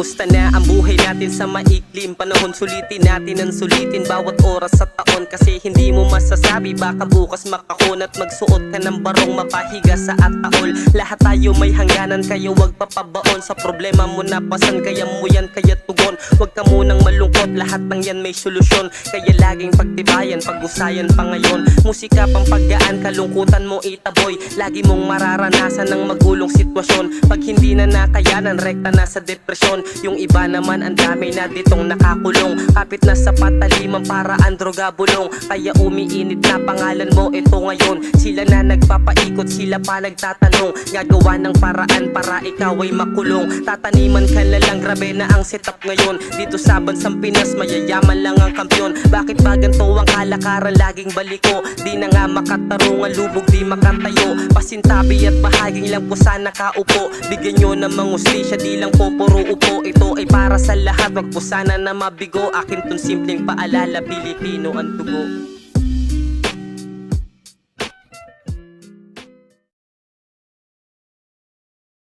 Kamusta na ang buhay natin sa maiklim Panahon? Sulitin natin ang sulitin Bawat oras at taon kasi hindi mo masasabi Baka bukas makakon At magsuot ka ng barong mapahiga sa ataol. Lahat tayo may hangganan Kaya wag papabaon. Sa problema mo napasan Kaya mo yan kaya tugon. Wag ka munang malungkot Lahat ng yan may solusyon. Kaya laging pagtibayan Pag-usayan pa ngayon. Musika pang paggaan Kalungkutan mo itaboy. Lagi mong mararanasan ng magulong sitwasyon. Pag hindi na nakayanan Rekta na sa depresyon. Yung iba naman ang dami na ditong nakakulong. Kapit na sa pataliman para ang droga bulong Kaya umiinit na pangalan mo ito ngayon. Sila na nagpapaikot Sila pa nagtatanong. Gagawa ng paraan para ikaw ay makulong. Tataniman ka na lang Grabe na ang setup ngayon. Dito sa bansang Pinas Mayayaman lang ang kampyon Bakit ba ganito ang kalakaran Laging baliko. Di na nga makatarungan Lubog di makatayo Pasintabi at bahaging lang po sana kaupo. Bigyan nyo ng mga ustisya Di lang po puro upo. Ito ay para sa lahat Wag po sana na mabigo. Akin tong simpleng paalala Pilipino ang dugo